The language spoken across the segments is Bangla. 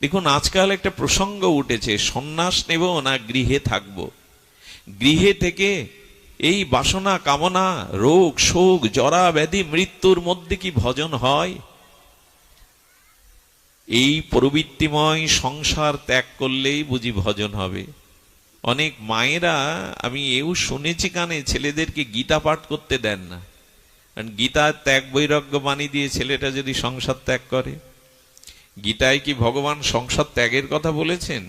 দেখুন, আজকাল একটা প্রসঙ্গ উঠেছে, সন্ন্যাস নেব না গৃহে থাকব। গৃহে থেকে এই বাসনা, কামনা, রোগ, শোক, জরা, ব্যাধি, মৃত্যুর মধ্যে কি ভজন হয়? এই প্রবৃত্তিময় সংসার ত্যাগ করলেই বুঝি ভজন হবে। অনেক মায়েরা, আমি এও শুনেছি কানে, ছেলেদেরকে গীতা পাঠ করতে দেন না। কারণ গীতা ত্যাগ বৈরাগ্য বাণী দিয়ে ছেলেটা যদি সংসার ত্যাগ করে। গীতায় কি ভগবান সংসার ত্যাগের কথা বলেছেন?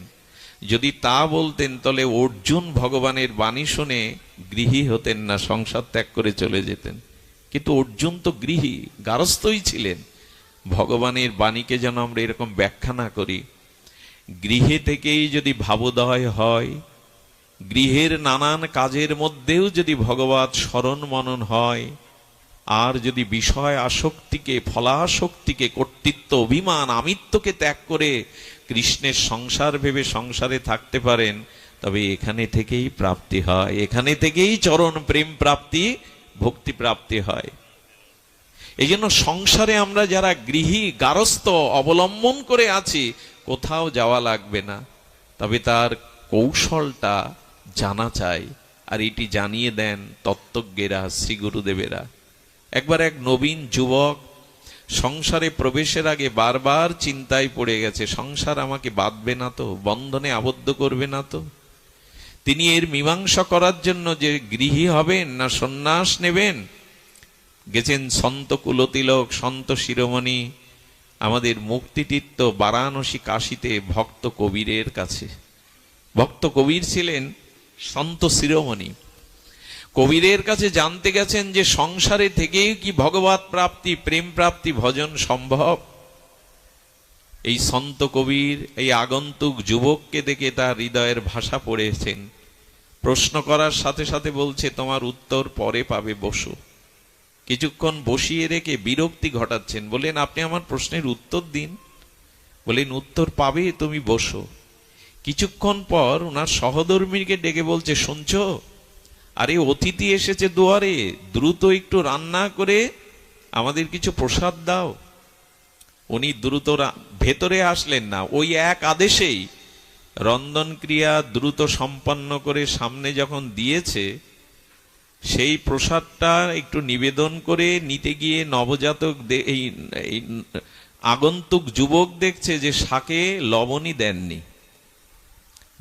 যদি তা বলতেন, তাহলে অর্জুন ভগবানের বাণী শুনে গৃহী হতেন না, সংসার ত্যাগ করে চলে যেতেন। কিন্তু অর্জুন তো গৃহী, গারস্থই ছিলেন। ভগবানের বাণীকে যেন আমরা এরকম ব্যাখ্যা না করি। গৃহে থেকেই যদি ভাবোদয় হয়, গৃহের নানান কাজের মধ্যেও যদি ভগবত স্মরণ মনন হয় আর যদি বিষয় আসক্তিকে ফলাশক্তিকে কর্তৃত্ব, অভিমান, আমিত্বকে ত্যাগ করে কৃষ্ণের সংসার ভেবে সংসারে থাকতে পারেন, তবে এখানে থেকেই প্রাপ্তি হয়। এখানে থেকেই চরণ প্রেম প্রাপ্তি, ভক্তি প্রাপ্তি হয়। এই জন্য সংসারে আমরা যারা গৃহী, গারস্থ, অবলম্বন করে আছি, কোথাও যাওয়া লাগবে না। তবে তার কৌশলটা জানা চাই। আর এটি জানিয়ে দেন তত্ত্বজ্ঞেরা শ্রী গুরুদেবেরা একবার এক নবীন যুবক সংসারে প্রবেশের আগে বারবার চিন্তায় পড়ে গেছে, সংসার আমাকে বাঁধবে না তো, বন্ধনে আবদ্ধ করবে না তো? তিনি এর মীমাংসা করার জন্য যে গৃহী হবেন না সন্ন্যাস নেবেন? গেছেন সন্ত কুলতিলক, সন্ত শিরোমণি, আমাদের মুক্তিতীর্থ বারাণসী কাশীতে ভক্ত কবিরের কাছে। ভক্ত কবির ছিলেন সন্ত শিরোমণি। কবিরের কাছে জানতে গেছেন যে সংসারে থেকেই কি ভগবত প্রাপ্তি, প্রেম প্রাপ্তি, ভজন সম্ভব? এই সন্ত কবির, এই আগন্তুক যুবককে দেখে তার হৃদয়ের ভাষা পড়েছেন। প্রশ্ন করার সাথে সাথে বলছে, তোমার উত্তর পরে পাবে বসু। কিছুক্ষণ বসিয়ে রেখে বিরক্তি ঘটাচ্ছেন। বলেন আপনি আমার প্রশ্নের উত্তর দিন। বলেন উত্তর পাবে তুমি বসো। কিছুক্ষণ পর ওনার সহধর্মীকে ডেকে বলছে, শুনছো? আরে অতিথি এসেছে দুয়ারে, দ্রুত একটু রান্না করে আমাদের কিছু প্রসাদ দাও। উনি দ্রুত ভেতরে আসলেন না, ওই এক আদেশেই রন্ধন ক্রিয়া দ্রুত সম্পন্ন করে সামনে যখন দিয়েছে, সেই প্রসাদটা একটু নিবেদন করে নিতে গিয়ে নবজাতক এই আগন্তুক যুবক দেখছে যে শাকে লবণই দেননি।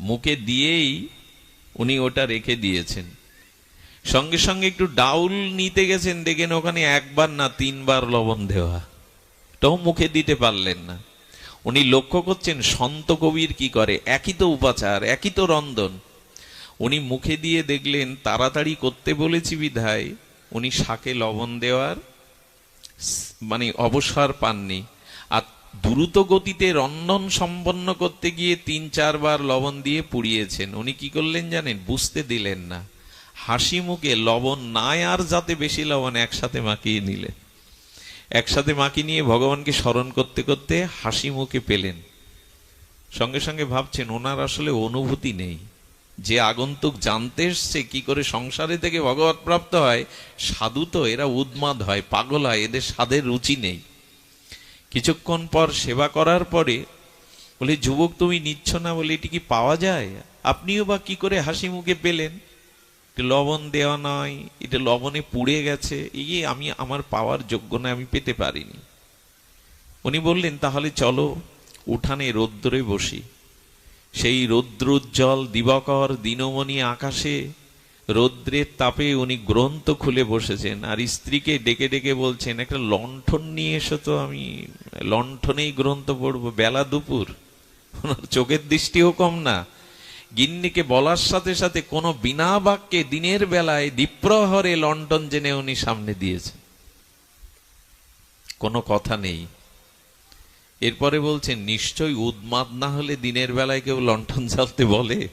মুখে দিয়েই উনি ওটা রেখে দিয়েছেন। সঙ্গে সঙ্গে একটু ডাউল নিতে গেছেন, দেখেন ওখানে একবার না তিনবার লবণ দেওয়া। তাও মুখে দিতে পারলেন না। উনি লক্ষ্য করছেন সন্ত কবির কি করে, একই তো উপাচার, একই তো রন্ধন। উনি মুখে দিয়ে দেখলেন, তাড়াতাড়ি করতে বলেছি বিধায়, উনি শাকে লবণ দেওয়ার মানে অবসর পাননি। আর দ্রুত গতিতে রন্ধন সম্পন্ন করতে গিয়ে তিন চারবার লবণ দিয়ে পুড়িয়েছেন। উনি কি করলেন জানেন? বুঝতে দিলেন না। হাসি মুখে লবণ নাই আর যাতে বেশি লবণ একসাথে মাখিয়ে নিলে। একসাথে মাখিয়ে নিয়ে ভগবানকে স্মরণ করতে করতে হাসি মুখে পেলেন। সঙ্গে সঙ্গে ভাবছেন, ওনার আসলে অনুভূতি নেই। যে আগন্তুক জানতে এসছে, কি করে সংসারে থেকে ভগবত প্রাপ্ত হয়, সাধু তো, এরা উদ্মাদ হয়, পাগল হয়, এদের স্বাদের রুচি নেই। কিছুক্ষণ পর সেবা করার পরে বলে, যুবক, তুমি নিচ্ছ না বলে এটি কি পাওয়া যায়? আপনিও বা কি করে হাসি মুখে পেলেন? লবণ দেওয়া নয়, এটা লবণে পুড়ে গেছে, এই আমি আমার পাওয়ার যোগ্য না আমি পেতে পারিনি। উনি বললেন, তাহলে চলো উঠানে রৌদ্রে বসি। সেই রৌদ্রোজ্জ্বল দিবাকর দিনমণি আকাশে রৌদ্রের তাপে উনি গ্রন্থ খুলে বসেছেন আর স্ত্রীকে ডেকে ডেকে বলছেন, একটা লণ্ঠন নিয়ে এসো তো, আমি লণ্ঠনেই গ্রন্থ পড়ব, বেলা দুপুর। চোখের দৃষ্টিও কম না। গিন্নিকে বলার সাথে সাথে কোনো বিনা বাক্যে দিনের বেলায় দ্বীপ্রহরে লন্ডন জেনে উনি সামনে দিয়েছেন। কোনো কথা নেই। এরপরে বলছেন নিশ্চয়ই উদ্মাদ না হলে দিনের বেলায় কেউ লন্ঠন জ্বালতে বলে?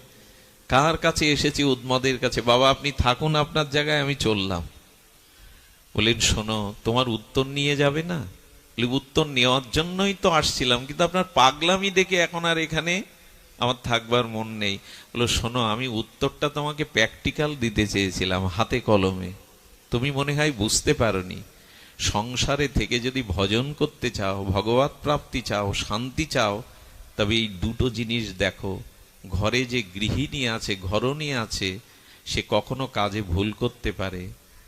কার কাছে এসেছি উদ্মাদের কাছে? বাবা, আপনি থাকুন আপনার জায়গায়, আমি চললাম। বললেন শোনো, তোমার উত্তর নিয়ে যাবে না? উত্তর নেওয়ার জন্যই তো আসছিলাম, কিন্তু আপনার পাগলামি দেখে এখন আর এখানে আমার থাকবার মন নেই। বলো, শোনো, আমি উত্তরটা তোমাকে প্র্যাকটিক্যাল দিতে চেয়েছিলাম, হাতে কলমে। তুমি মনে হয় বুঝতে পারোনি। সংসারে থেকে যদি ভজন করতে চাও, ভগবত প্রাপ্তি চাও, শান্তি চাও, তবে এই দুটো জিনিস দেখো। ঘরে যে গৃহিণী আছে, ঘরণী আছে, সে কখনো কাজে ভুল করতে পারে।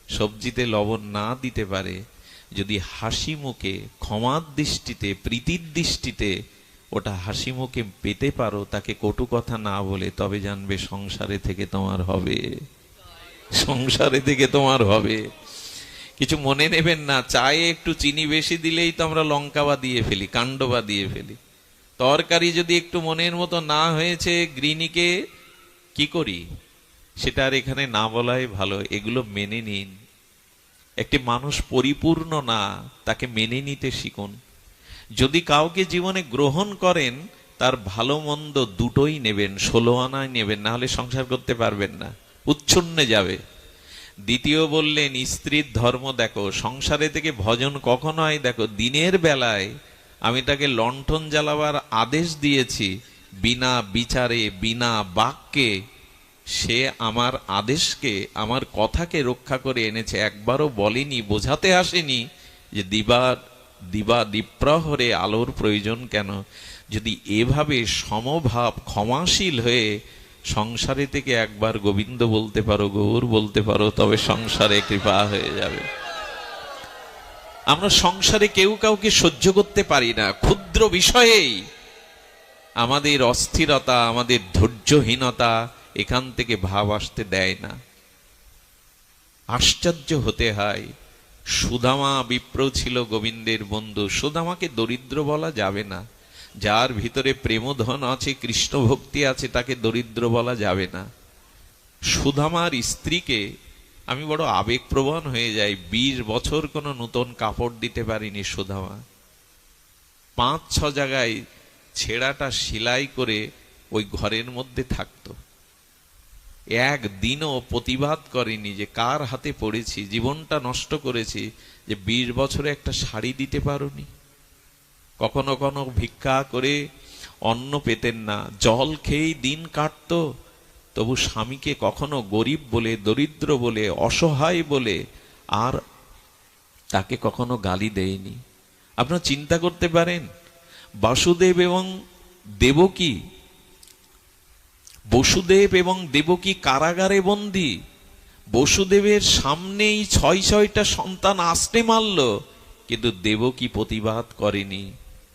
সবজিতে লবণ না দিতে পারে। যদি হাসি মুখে, ক্ষমার দৃষ্টিতে, প্রীতির দৃষ্টিতে ওটা হাসি মুখে পেতে পারো, তাকে কটু কথা না বলে, তবে জানবে সংসারে থেকে তোমার হবে। সংসারে থেকে তোমার হবে। কিছু মনে নেবেন না, চায়ে একটু চিনি বেশি দিলেই তো আমরা লঙ্কা বা দিয়ে ফেলি কাণ্ড বা দিয়ে ফেলি। তরকারি যদি একটু মনের মতো না হয়েছে গৃহিণীকে, কি করি? সেটা আর এখানে না বলাই ভালো, এগুলো মেনে নিন। একটি মানুষ পরিপূর্ণ না, তাকে মেনে নিতে শিখুন। যদি কাউকে জীবনে গ্রহণ করেন, তার ভালো মন্দ দুটোই নেবেন, ষোলো আনায় নেবেন, না হলে সংসার করতে পারবেন না, উচ্ছন্নে যাবে। দ্বিতীয় বললেন, স্ত্রীর ধর্ম দেখো, সংসারে থেকে ভজন কখন হয়? দেখো, দিনের বেলায় আমি তাকে লণ্ঠন জ্বালাবার আদেশ দিয়েছি, বিনা বিচারে, বিনা বাক্যে, সে আমার আদেশকে, আমার কথাকে রক্ষা করে এনেছে। একবারও বলেনি, বোঝাতে আসেনি যে দিবা দিবা দ্বীপ্রহরে আলোর প্রয়োজন কেন? যদি এভাবে সমভাব ক্ষমাশীল হয়ে সংসারে থেকে একবার গোবিন্দ বলতে পারো, গৌর বলতে পারো, তবে সংসারে কৃপা হয়ে যাবে। আমরা সংসারে কেউ কাউকে সহ্য করতে পারি না। ক্ষুদ্র বিষয়েই আমাদের অস্থিরতা, আমাদের ধৈর্যহীনতা এখান থেকে ভাব আসতে দেয় না। আশ্চর্য হতে হয় সুদামা বিপ্র ছিল গোবিন্দের বন্ধু। সুদামাকে দরিদ্র বলা যাবে না। যার ভিতরে প্রেমধন আছে কৃষ্ণ ভক্তি আছে, তাকে দরিদ্র বলা যাবে না। সুধামার স্ত্রীকে আমি বড় আবেগপ্রবণ হয়ে যাই। বিশ বছর কোনো নতুন কাপড় দিতে পারিনি সুধামা পাঁচ ছ জায়গায় ছেঁড়াটা সেলাই করে ওই ঘরের মধ্যে থাকতো। একদিনও প্রতিবাদ করেনি যে কার হাতে পড়েছি, জীবনটা নষ্ট করেছি, যে বিশ বছরে একটা শাড়ি দিতে পারোনি। কখনো কখনো ভিক্ষা করে অন্ন পেতেন না, জল খেয়েই দিন কাটতো। তবু স্বামীকে কখনো গরিব বলে, দরিদ্র বলে, অসহায় বলে আর তাকে কখনো গালি দেয়নি। আপনারা চিন্তা করতে পারেন, বাসুদেব এবং দেবকী বসুদেব এবং দেবকী কারাগারে বন্দী? বসুদেবের সামনেই ছয় ছয়টা সন্তান আসতে মারল, কিন্তু দেবকী প্রতিবাদ করেনি?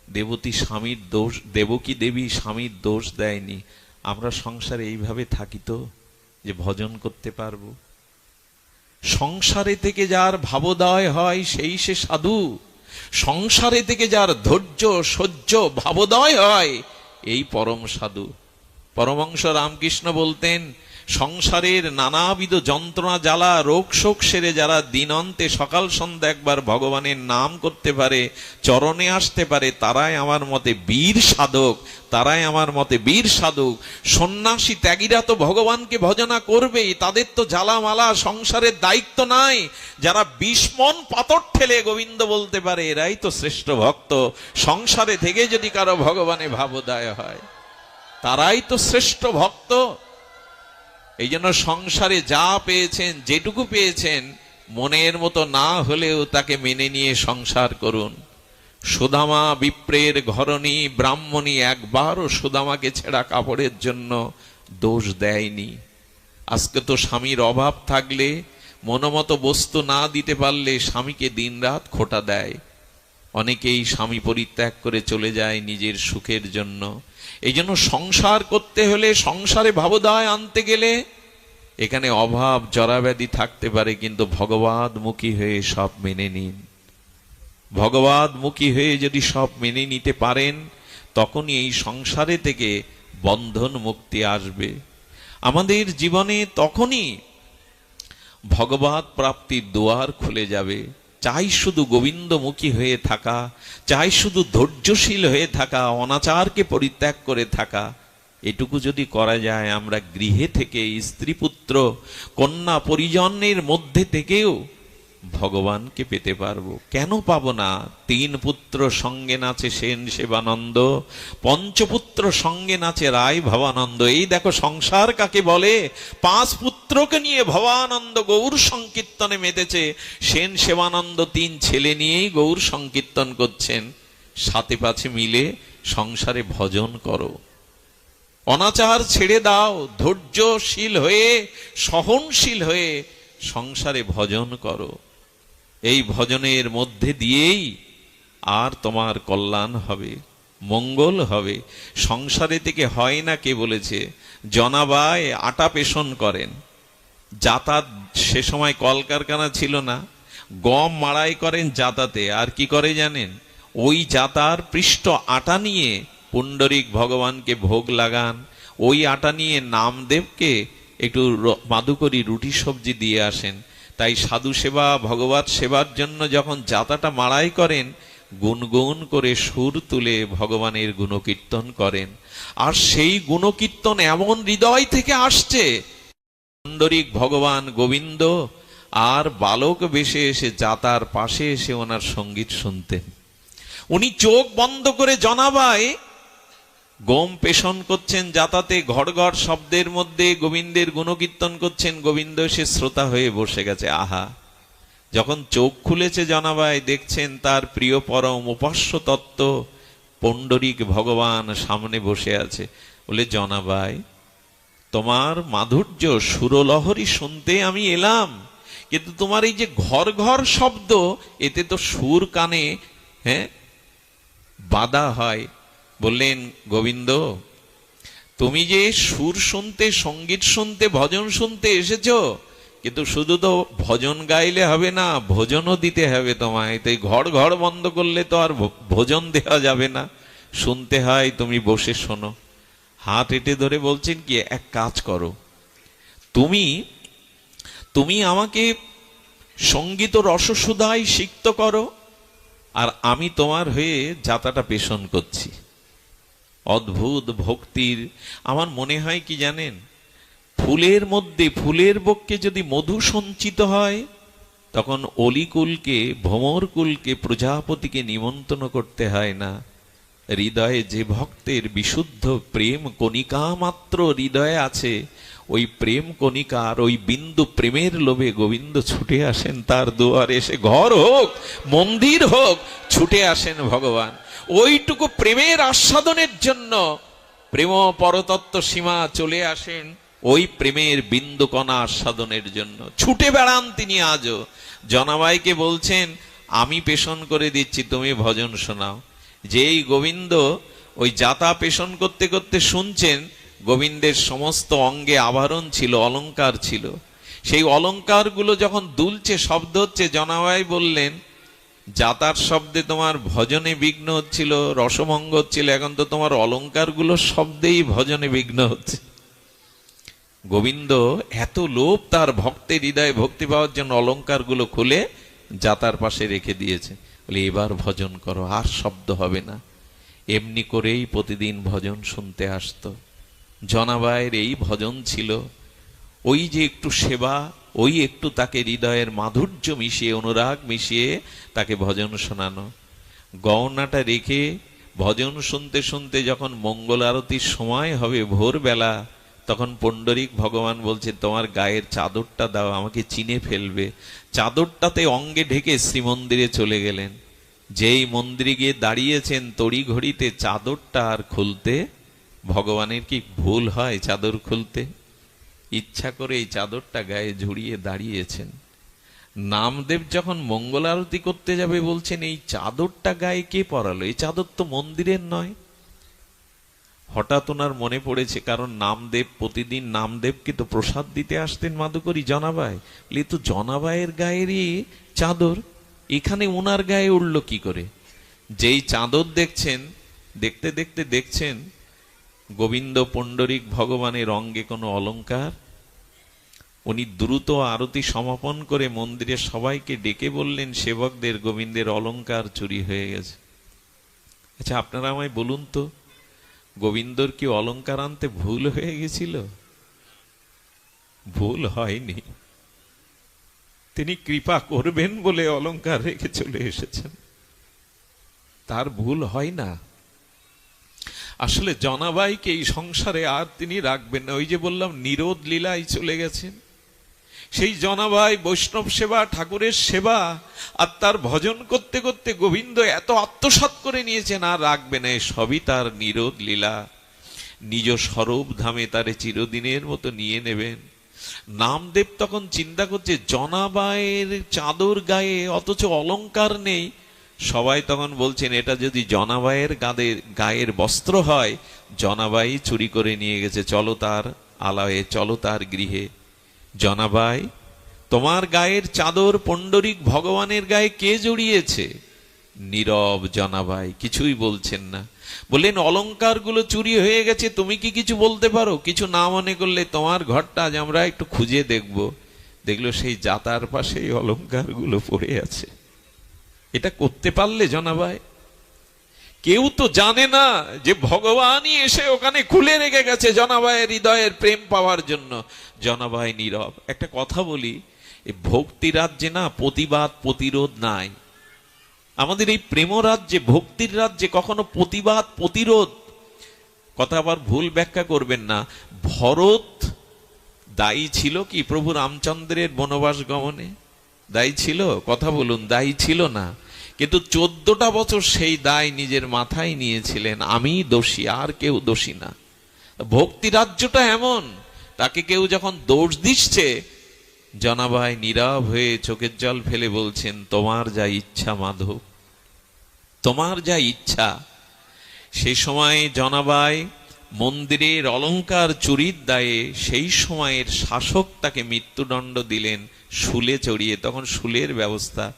দেবতী স্বামীর দোষ, দেবকী দেবী স্বামীর দোষ দেয়নি। আমরা সংসারে এইভাবে থাকি তো, যে ভজন করতে পারব। সংসারে থেকে যার ভাবোদয় হয়, সেই সে সাধু। সংসারে থেকে যার ধৈর্য, সহ্য, ভাবোদয় হয়, এই পরম সাধু। পরমংশ রামকৃষ্ণ বলতেন, সংসারের নানাবিধ যন্ত্রণা জ্বালা, রোগ শোক সেরে যারা দিনন্তে সকাল সন্ধ্যা একবার ভগবানের নাম করতে পারে, চরণে আসতে পারে, তারাই আমার মতে বীর সাধক, তারাই আমার মতে বীর সাধক। সন্ন্যাসী ত্যাগীরা তো ভগবানকে ভজনা করবেই, তাদের তো জ্বালামালা, সংসারের দায়িত্ব নাই। যারা বিস্মন পাতর ঠেলে গোবিন্দ বলতে পারে, এরাই তো শ্রেষ্ঠ ভক্ত। সংসারে থেকে যদি কারও ভগবানে ভাবোদয় হয়। তারাই তো শ্রেষ্ঠ ভক্ত। এই জন্য সংসারে যা পেয়েছেন, যেটুকু পেয়েছেন, মনের মতো না হলেও তাকে মেনে নিয়ে সংসার করুন। সুদামা বিপ্রের ঘরণী ব্রাহ্মণী একবারও সুদামাকে ছেঁড়া কাপড়ের জন্য দোষ দেয়নি। আজকে তো স্বামীর অভাব থাকলে, মনোমতো বস্তু না দিতে পারলে স্বামীকে দিনরাত খোটা দেয়। অনেকেই স্বামী পরিত্যাগ করে চলে যায় নিজের সুখের জন্য। এই জন্য সংসার করতে হলে সংসারে ভাবদায় আনতে গেলে এখানে অভাব, জরাব্যাধি থাকতে পারে, কিন্তু ভগবাদ মুখী হয়ে সব মেনে নিন। ভগবাদ মুখী হয়ে যদি সব মেনে নিতে পারেন, তখনই এই সংসারে থেকে বন্ধন মুক্তি আসবে। আমাদের জীবনে তখনই ভগবত প্রাপ্তির দুয়ার খুলে যাবে। চাই শুধু গোবিন্দমুখী হয়ে থাকা, চাই শুধু ধৈর্যশীল হয়ে থাকা, অনাচারকে পরিত্যাগ করে থাকা। এটুকু যদি করা যায়, আমরা গৃহে থেকে স্ত্রী পুত্র কন্যা পরিজনের মধ্যে থেকেও ভগবানকে পেতে পারব। কেন পাবো না? তিন পুত্র সঙ্গে নাচে সেন সেবানন্দ পঞ্চপুত্র সঙ্গে নাচে রায় ভবানন্দ। এই দেখো সংসার কাকে বলে? পাঁচ পুত্রকে নিয়ে ভবানন্দ গৌর সংকীর্তনে মেতেছে। সেন সেবানন্দ তিন ছেলে নিয়েই গৌর সংকীর্তন করছেন। সাথে পাছে মিলে সংসারে ভজন করো। অনাচার ছেড়ে দাও, ধৈর্যশীল হয়ে, সহনশীল হয়ে সংসারে ভজন করো। এই ভজনের মধ্যে দিয়েই আর তোমার কল্যাণ হবে, মঙ্গল হবে। সংসারে থেকে হয় না কে বলেছে, জনাবায় আটা পেশন করেন। যাতায়াত সে সময় কলকারখানা ছিল না, গম মাড়াই করেন যাতাতে আর কি করে জানেন? ওই যাতার পৃষ্ঠ আটা নিয়ে পুণ্ডরিক ভগবানকে ভোগ লাগান। ওই আটা নিয়ে নামদেবকে একটু মাদুকরি রুটি সবজি দিয়ে আসেন। তাই সাধু সেবা, ভগবত সেবার জন্য যখন যাতাটা মাড়াই করেন, গুনগুন করে সুর তুলে ভগবানের গুণকীর্তন করেন। আর সেই গুণকীর্তন এমন হৃদয় থেকে আসছে পুণ্ডরিক ভগবান গোবিন্দ আর বালক বেশে এসে যাতার পাশে এসে ওনার সংগীত শুনতেন। উনি চোখ বন্ধ করে জনাবায় গম পেশন করছেন যাতাতে ঘর ঘর শব্দের মধ্যে গোবিন্দের গুণকীর্তন করছেন গোবিন্দ, সে শ্রোতা হয়ে বসে গেছে। আহা! যখন চোখ খুলেছে জনাবায়, দেখছেন তার প্রিয় পরম উপাস্য তত্ত্ব, পণ্ডরিক ভগবান সামনে বসে আছে। বলে জনাবাই তোমার মাধুর্য সুরলহরী শুনতে আমি এলাম। কিন্তু তোমার এই যে ঘর ঘর শব্দ, এতে তো সুর কানে হ্যাঁ বাধা হয়। বললেন, গোবিন্দ, তুমি যে সুর শুনতে, সংগীত শুনতে, ভজন শুনতে এসেছ, কিন্তু শুধু তো ভজন গাইলে হবে না, ভোজনও দিতে হবে তোমায়। তাই ঘর ঘর বন্ধ করলে তো আর ভোজন দেওয়া যাবে না। শুনতে হয়, তুমি বসে শোনো। হাত এটে ধরে বলছেন কি, এক কাজ করো। তুমি তুমি আমাকে সংগীত রসসুধায় সিক্ত করো, আর আমি তোমার হয়ে যাতাটা পেশন করছি। অদ্ভুত ভক্তির। আমার মনে হয় কি জানেন? ফুলের মধ্যে, ফুলের বক্ষে যদি মধু সঞ্চিত হয়, তখন অলিকুলকে, ভ্রমরকুলকে, প্রজাপতিকে নিমন্ত্রণ করতে হয় না। হৃদয়ে যে ভক্তের বিশুদ্ধ প্রেম কণিকা মাত্র হৃদয়ে আছে, ওই প্রেম কণিকার ওই বিন্দু প্রেমের লোভে গোবিন্দ ছুটে আসেন তার দুয়ারে। এসে ঘর হোক, মন্দির হোক, ছুটে আসেন ভগবান। ওইটুকু প্রেমের আস্বাদনের জন্য প্রেম পরতত্ত্ব সীমা চলে আসেন ওই প্রেমের বিন্দু কণা আস্বাদনের জন্য। ছুটে বেড়ান তিনি আজও। জনাবাইকে বলছেন, আমি পেশন করে দিচ্ছি, তুমি ভজন শোনাও। যেই গোবিন্দ ওই যাতা পেশন করতে করতে শুনছেন, গোবিন্দের সমস্ত অঙ্গে আভরণ ছিল, অলঙ্কার ছিল। সেই অলঙ্কারগুলো যখন দুলছে, শব্দ হচ্ছে, জনাবাই বললেন যাতার শব্দে তোমার ভজনে বিঘ্ন হচ্ছিল, রসমঙ্গ হচ্ছিল, এখন তো তোমার অলংকারগুলো শব্দেই ভজনে বিঘ্ন হচ্ছে। গোবিন্দ এত লোভ তার ভক্তের হৃদয়ে ভক্তি পাওয়ার জন্য অলংকারগুলো খুলে যাতার পাশে রেখে দিয়েছে। বলে, এবার ভজন করো, আর শব্দ হবে না। এমনি করেই প্রতিদিন ভজন শুনতে আসতো। জনাবায়ের এই ভজন ছিল, ওই যে একটু সেবা ওই একটু তাকে হৃদয়ের মাধুর্য মিশিয়ে, অনুরাগ মিশিয়ে তাকে ভজন শোনানো। গহনাটা রেখে ভজন শুনতে শুনতে যখন মঙ্গল আরতির সময় হবে ভোরবেলা, তখন পণ্ডরিক ভগবান বলছে, তোমার গায়ের চাদরটা দাও, আমাকে চিনে ফেলবে। চাদরটাতে অঙ্গে ঢেকে শ্রীমন্দিরে চলে গেলেন। যেই মন্দিরে গিয়ে দাঁড়িয়েছেন তড়ি ঘড়িতে চাদরটা আর খুলতে, ভগবানের কি ভুল হয় চাদর খুলতে? ইচ্ছা করে এই চাদরটা গায়ে ঝুড়িয়ে দাঁড়িয়েছেন। নামদেব যখন মঙ্গল আরতি করতে যাবে বলছেন, এই চাদরটা গায়ে কে পরালো? এই চাদর তো মন্দিরের নয়। হঠাৎ ওনার মনে পড়েছে, কারণ নামদেব প্রতিদিন নামদেবকে তো প্রসাদ দিতে আসতেন মাদুকরি জনাবাই এ তো জনাবাইয়ের গায়েরই চাদর। এখানে ওনার গায়ে উঠল কি করে? যেই চাদর দেখছেন, দেখতে দেখতে দেখছেন গোবিন্দ পণ্ডরিক ভগবানের অঙ্গে কোনো অলংকার উনি দ্রুত আরতি সমাপন করে মন্দিরে সবাইকে ডেকে বললেন, সেবকদের গোবিন্দের অলংকার চুরি হয়ে গেছে। আচ্ছা আপনারা আমায় বলুন তো, গোবিন্দর কি অলংকার আনতে ভুল হয়ে গেছিল? ভুল হয়নি। তিনি কৃপা করবেন বলে অলংকার রেখে চলে এসেছেন। তার ভুল হয় না। আসলে জনাবাইকে এই সংসারে আর তিনি রাখবেন না। ওই যে বললাম, নিরোধ লীলায় চলে গেছেন। সেই জনাবাই বৈষ্ণব সেবা, ঠাকুরের সেবা আর তার ভজন করতে করতে গোবিন্দ এত আত্মসাৎ করে নিয়েছেন, আর রাখবে না। সবই তার নিরোধ লীলা। নিজ স্বরূপ ধামে তারে চিরদিনের মতো নিয়ে নেবেন। নামদেব তখন চিন্তা করছে, জনাবাইয়ের চাদর গায়ে অথচ অলংকার নেই। সবাই তখন বলছেন, এটা যদি জনাবাইয়ের গাদের গায়ের বস্ত্র হয়, জনাবাই চুরি করে নিয়ে গেছে, চলো তার আলায়ে, চলো তার গৃহে। জনাবাই, তোমার গায়ের চাদর পণ্ডরিক ভগবানের গায়ে কে জড়িয়েছে? নীরব জনাবাই কিছুই বলছেন না। বললেন অলংকারগুলো চুরি হয়ে গেছে, তুমি কি কিছু বলতে পারো? কিছু না মনে করলে তোমার ঘরটা আজ আমরা একটু খুঁজে দেখব। দেখল সেই জাতার পাশে এই অলংকারগুলো পড়ে আছে। এটা করতে পারলে জনাবাই কেউ তো জানে না যে ভগবানই এসে ওখানে খুলে রেখে গেছে জনাবাইয়ের হৃদয়ের প্রেম পাওয়ার জন্য। জনাবায় নীরব। একটা কথা বলি ভক্তি রাজ্যে না প্রতিবাদ, প্রতিরোধ নাই। আমাদের এই প্রেম রাজ্যে, ভক্তির রাজ্যে কখনো প্রতিবাদ, প্রতিরোধ। কথা আবার ভুল ব্যাখ্যা করবেন না। ভরত দায়ী ছিল কি প্রভু রামচন্দ্রের বনবাস গমনে? দায়ী ছিল? কথা বলুন, দায়ী ছিল না। কিন্তু চোদ্দটা বছর সেই দায় নিজের মাথায় নিয়েছিলেন। আমি দোষী, আর কেউ দোষী না। ভক্তি রাজ্যটা এমন, তাকে কেউ যখন দোষ দিচ্ছে, জনাবাই নীরব হয়ে চোখের জল ফেলে বলছেন, তোমার যা ইচ্ছা মাধব, তোমার যা ইচ্ছা। সেই সময় জনাবাই মন্দিরের অলংকার চুরির দায়ে সেই সময়ের শাসক তাকে মৃত্যুদণ্ড দিলেন শুলে চড়িয়ে, তখন শুলের ব্যবস্থা।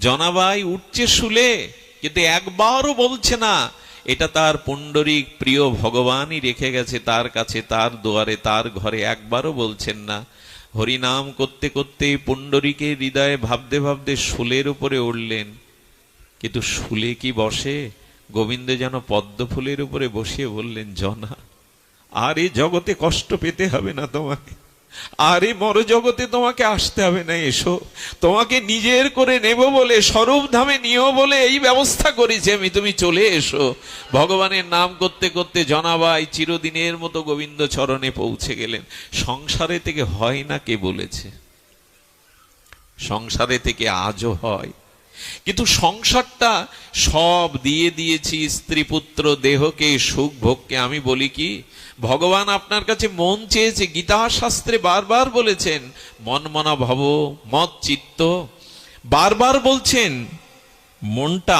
জনাবাই, উঠছে শুলে, কিন্তু একবারও বলছে না। এটা তার পুণ্ডরিক প্রিয় ভগবানই রেখে গেছে, তার কাছে, তার দুয়ারে, তার ঘরে, একবারও বলছেন না। হরিনাম করতে করতে পুণ্ডরিকের হৃদয়ে ভাবতে ভাবতে শুলের উপরে উঠলেন। কিন্তু শুলে কি বসে? গোবিন্দ যেন পদ্ম ফুলের উপরে বসিয়ে বললেন, জনা, আর এই জগতে কষ্ট পেতে হবে না তোমাকে। আর এই মর জগতে তোমাকে আসতে হবে না, এসো। তোমাকে নিজের করে নেব বলে, স্বরূপ ধামে নিও বলে এই ব্যবস্থা করেছি আমি, তুমি চলে এসো। ভগবানের নাম করতে করতে জনাবাই চিরদিনের মতো গোবিন্দ চরণে পৌঁছে গেলেন। সংসারে থেকে হয় না কে বলেছে? সংসারে থেকে আজও হয়। কিন্তু সংসারটা সব দিয়ে দিয়েছি, স্ত্রী পুত্র দেহকে, সুখ ভোগকে। আমি বলি কি, ভগবান আপনার কাছে মন চেয়েছে গীতা শাস্ত্রে বারবার বলেছেন, মন মনা ভব, মত চিত্ত। বারবার বলছেন, মনটা